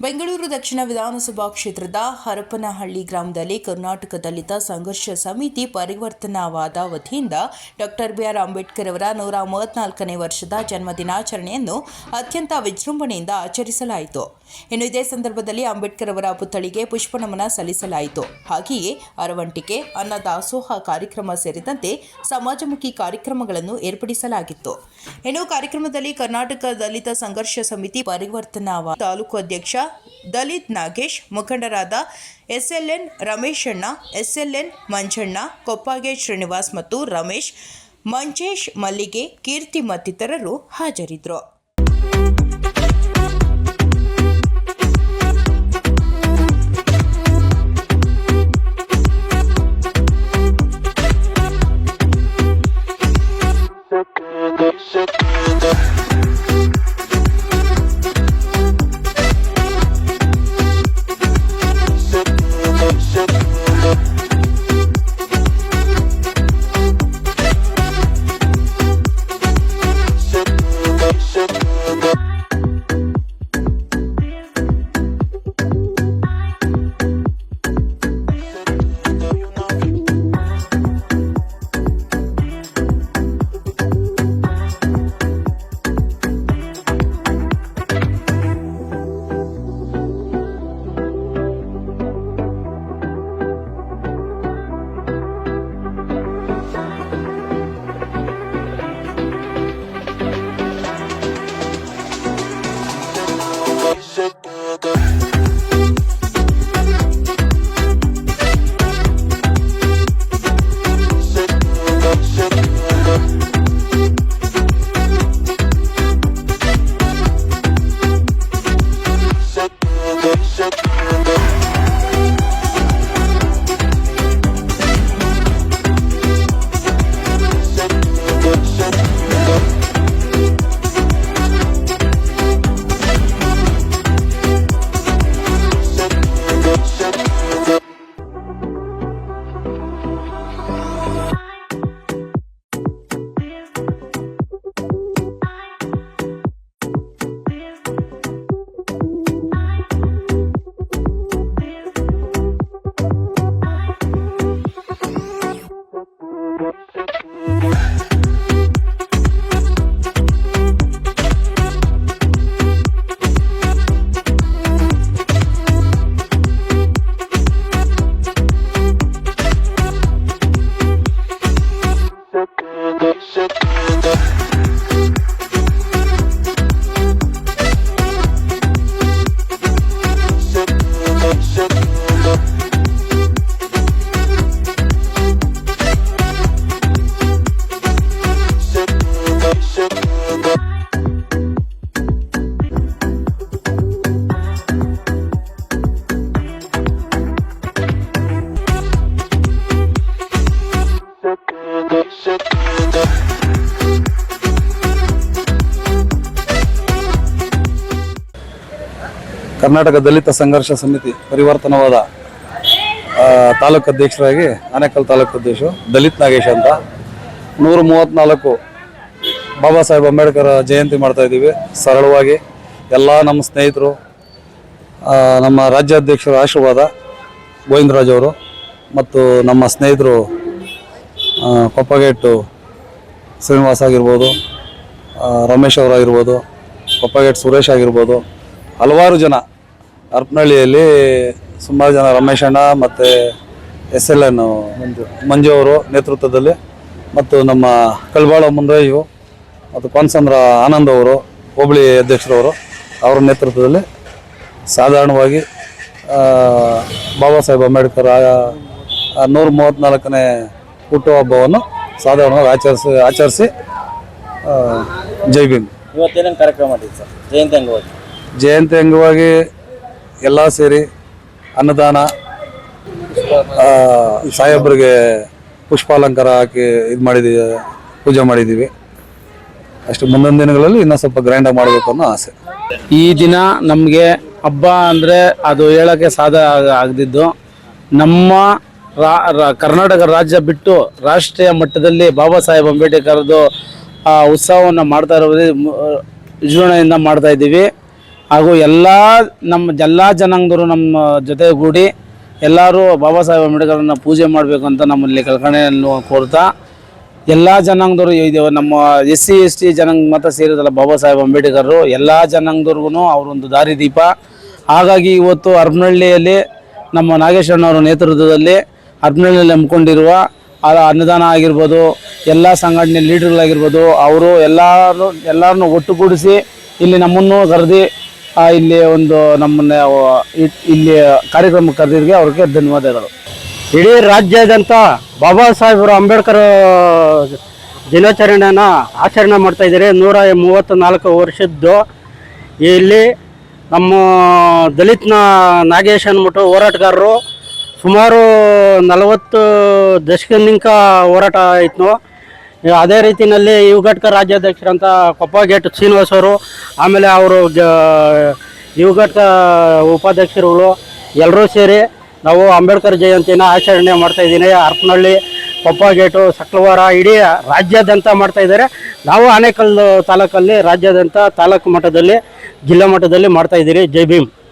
ಬೆಂಗಳೂರು ದಕ್ಷಿಣ ವಿಧಾನಸಭಾ ಕ್ಷೇತ್ರದ ಹರಪನಹಳ್ಳಿ ಗ್ರಾಮದಲ್ಲಿ ಕರ್ನಾಟಕ ದಲಿತ ಸಂಘರ್ಷ ಸಮಿತಿ ಪರಿವರ್ತನಾವಾದ ವತಿಯಿಂದ ಡಾಕ್ಟರ್ ಬಿಆರ್ ಅಂಬೇಡ್ಕರ್ ಅವರ ನೂರ ಮೂವತ್ನಾಲ್ಕನೇ ವರ್ಷದ ಜನ್ಮದಿನಾಚರಣೆಯನ್ನು ಅತ್ಯಂತ ವಿಜೃಂಭಣೆಯಿಂದ ಆಚರಿಸಲಾಯಿತು. ಇನ್ನು ಇದೇ ಸಂದರ್ಭದಲ್ಲಿ ಅಂಬೇಡ್ಕರ್ ಅವರ ಪುತ್ಥಳಿಗೆ ಪುಷ್ಪನಮನ ಸಲ್ಲಿಸಲಾಯಿತು. ಹಾಗೆಯೇ ಅರವಂಟಿಕೆ ಅನ್ನದಾಸೋಹ ಕಾರ್ಯಕ್ರಮ ಸೇರಿದಂತೆ ಸಮಾಜಮುಖಿ ಕಾರ್ಯಕ್ರಮಗಳನ್ನು ಏರ್ಪಡಿಸಲಾಗಿತ್ತು. ಇನ್ನು ಕಾರ್ಯಕ್ರಮದಲ್ಲಿ ಕರ್ನಾಟಕ ದಲಿತ ಸಂಘರ್ಷ ಸಮಿತಿ ಪರಿವರ್ತನಾ ತಾಲೂಕು ಅಧ್ಯಕ್ಷ ದಲಿತ್ ನಾಗೇಶ್, ಮುಖಂಡರಾದ ಎಸ್ಎಲ್ಎನ್ ರಮೇಶಣ್ಣ ಎಸ್ಎಲ್ಎನ್ ಮಂಜಣ್ಣ, ಕೊಪ್ಪಾಗೆ ಶ್ರೀನಿವಾಸ್ ಮತ್ತು ರಮೇಶ್, ಮಂಜೇಶ್ ಮಲ್ಲಿಗೆ, ಕೀರ್ತಿ ಮತ್ತಿತರರು ಹಾಜರಿದ್ದರು. ಕರ್ನಾಟಕ ದಲಿತ ಸಂಘರ್ಷ ಸಮಿತಿ ಪರಿವರ್ತನವಾದ ತಾಲೂಕು ಅಧ್ಯಕ್ಷರಾಗಿ ಆನೇಕಲ್ ತಾಲೂಕು ಅಧ್ಯಕ್ಷ ದಲಿತ್ ನಾಗೇಶ್ ಅಂತ. ನೂರ ಮೂವತ್ತ್ನಾಲ್ಕು ಬಾಬಾ ಸಾಹೇಬ್ ಅಂಬೇಡ್ಕರ್ ಜಯಂತಿ ಮಾಡ್ತಾ ಇದ್ದೀವಿ. ಸರಳವಾಗಿ ಎಲ್ಲ ನಮ್ಮ ಸ್ನೇಹಿತರು ನಮ್ಮ ರಾಜ್ಯಾಧ್ಯಕ್ಷರ ಆಶೀರ್ವಾದ ಗೋವಿಂದರಾಜ್ ಅವರು ಮತ್ತು ನಮ್ಮ ಸ್ನೇಹಿತರು ಕೊಪ್ಪಗೇಟು ಶ್ರೀನಿವಾಸ್ ಆಗಿರ್ಬೋದು ರಮೇಶ್ ಅವರಾಗಿರ್ಬೋದು ಕೊಪ್ಪಗೇಟ್ ಸುರೇಶ್ ಆಗಿರ್ಬೋದು ಹಲವಾರು ಜನ ಹರಪನಹಳ್ಳಿಯಲ್ಲಿ ಸುಮಾರು ಜನ ರಮೇಶ್ ಅಣ್ಣ ಮತ್ತು S L N Manju. Manju ಅವರು ನೇತೃತ್ವದಲ್ಲಿ ಮತ್ತು ನಮ್ಮ ಕಲ್ಬಾಳ ಮುಂದ್ರಯ್ಯು ಮತ್ತು ಕೊನ್ಸಂದ್ರ ಆನಂದ್ ಅವರು ಹೋಬಳಿ ಅಧ್ಯಕ್ಷರವರು ಅವರ ನೇತೃತ್ವದಲ್ಲಿ ಸಾಧಾರಣವಾಗಿ ಬಾಬಾ ಸಾಹೇಬ್ ಅಂಬೇಡ್ಕರ್ ನೂರ ಮೂವತ್ತ್ನಾಲ್ಕನೇ ಹುಟ್ಟುಹಬ್ಬವನ್ನು ಸಾಧಾರಣವಾಗಿ ಆಚರಿಸಿ ಆಚರಿಸಿ ಜೈ ಭೀಮ್. ಇವತ್ತೇನೇನು ಕಾರ್ಯಕ್ರಮ ಮಾಡಿದ್ದು ಸರ್? ಜಯಂತಿ ಅಂಗವಾಗಿ. ಜಯಂತಿ ಅಂಗವಾಗಿ ಎಲ್ಲ ಸೇರಿ ಅನ್ನದಾನ ಆ, ಸಾಹೇಬ್ರಿಗೆ ಪುಷ್ಪಾಲಂಕಾರ ಹಾಕಿ ಇದು ಮಾಡಿದ್ದೀವಿ ಪೂಜೆ ಮಾಡಿದ್ದೀವಿ ಅಷ್ಟು ಮುಂದೊಂದು ದಿನಗಳಲ್ಲಿ ಇನ್ನೂ ಸ್ವಲ್ಪ ಗ್ರ್ಯಾಂಡಾಗಿ ಮಾಡಬೇಕು ಅನ್ನೋ ಆಸೆ. ಈ ದಿನ ನಮಗೆ ಹಬ್ಬ ಅಂದರೆ ಅದು ಹೇಳೋಕ್ಕೆ ಸಾಧ ಆಗ- ಆಗದಿದ್ದು ನಮ್ಮ ಕರ್ನಾಟಕ ರಾಜ್ಯ ಬಿಟ್ಟು ರಾಷ್ಟ್ರೀಯ ಮಟ್ಟದಲ್ಲಿ ಬಾಬಾ ಸಾಹೇಬ್ ಅಂಬೇಡ್ಕರ್ದು ಉತ್ಸವವನ್ನು ಮಾಡ್ತಾ ಇರೋದು ವಿಜೃಂಭಣೆಯಿಂದ ಮಾಡ್ತಾ ಇದ್ದೀವಿ. ಹಾಗೂ ಎಲ್ಲ ನಮ್ಮ ಎಲ್ಲ ಜನಾಂಗದವರು ನಮ್ಮ ಜೊತೆಗೂಡಿ ಎಲ್ಲರೂ ಬಾಬಾ ಸಾಹೇಬ್ ಅಂಬೇಡ್ಕರ್ನ ಪೂಜೆ ಮಾಡಬೇಕು ಅಂತ ನಮ್ಮಲ್ಲಿ ಕಳ್ಕಣೆಯನ್ನು ಕೋರ್ತಾ, ಎಲ್ಲ ಜನಾಂಗದವರು ಇದು ನಮ್ಮ ಎಸ್ ಸಿ ಎಸ್ ಟಿ ಜನಾಂಗ ಮತ ಸೇರಿದಲ್ಲ ಬಾಬಾ ಸಾಹೇಬ್ ಅಂಬೇಡ್ಕರ್ರು ಎಲ್ಲ ಜನಾಂಗದವ್ರಿಗೂ ಅವರೊಂದು ದಾರಿದೀಪ ಹಾಗಾಗಿ ಇವತ್ತು ಅರ್ಮನಹಳ್ಳಿಯಲ್ಲಿ ನಮ್ಮ ನಾಗೇಶ್ವರನವರ ನೇತೃತ್ವದಲ್ಲಿ ಹಮ್ಮಿಕೊಂಡಿರುವ ಆ ಅನ್ನದಾನ ಆಗಿರ್ಬೋದು, ಎಲ್ಲ ಸಂಘಟನೆ ಲೀಡರ್ಗಳಾಗಿರ್ಬೋದು, ಅವರು ಎಲ್ಲರೂ ಎಲ್ಲರನ್ನೂ ಒಟ್ಟುಗೂಡಿಸಿ ಇಲ್ಲಿ ನಮ್ಮನ್ನು ಕರೆದಿ ಇಲ್ಲಿ ಒಂದು ನಮ್ಮನ್ನ ಇಲ್ಲಿ ಕಾರ್ಯಕ್ರಮ ಕರೆದಿರಿಗೆ ಅವ್ರಿಗೆ ಧನ್ಯವಾದಗಳು ಇಡೀ ರಾಜ್ಯಾದ್ಯಂತ ಬಾಬಾ ಸಾಹೇಬರು ಅಂಬೇಡ್ಕರ್ ದಿನಾಚರಣೆಯನ್ನು ಆಚರಣೆ ಮಾಡ್ತಾ ಇದ್ದಾರೆ. ನೂರ ಮೂವತ್ತು ನಾಲ್ಕು ವರ್ಷದ್ದು ಇಲ್ಲಿ ನಮ್ಮ ದಲಿತ್ನ ನಾಗೇಶ್ ಅಂದ್ಬಿಟ್ಟು ಹೋರಾಟಗಾರರು ಸುಮಾರು ನಲವತ್ತು ದಶಕದಿಂದ ಹೋರಾಟ ಆಯ್ತು ಅದೇ ರೀತಿಯಲ್ಲಿ ಯುವಘಟಕ ರಾಜ್ಯಾಧ್ಯಕ್ಷರಂತ ಕೊಪ್ಪ ಗೇಟ್ ಶ್ರೀನಿವಾಸ್ ಅವರು, ಆಮೇಲೆ ಅವರು ಯುವಘಟಕ ಉಪಾಧ್ಯಕ್ಷರುಗಳು ಎಲ್ಲರೂ ಸೇರಿ ನಾವು ಅಂಬೇಡ್ಕರ್ ಜಯಂತಿನ ಆಚರಣೆ ಮಾಡ್ತಾ ಇದ್ದೀನಿ. ಹರಪನಹಳ್ಳಿ ಕೊಪ್ಪ ಗೇಟು ಸಕ್ಲವಾರ ಇಡೀ ರಾಜ್ಯಾದ್ಯಂತ ಮಾಡ್ತಾಯಿದ್ದಾರೆ ನಾವು ಆನೇಕಲ್ ತಾಲೂಕಲ್ಲಿ ರಾಜ್ಯಾದ್ಯಂತ ತಾಲೂಕು ಮಟ್ಟದಲ್ಲಿ, ಜಿಲ್ಲಾ ಮಟ್ಟದಲ್ಲಿ ಮಾಡ್ತಾ ಇದ್ದೀರಿ. ಜೈ ಭೀಮ್.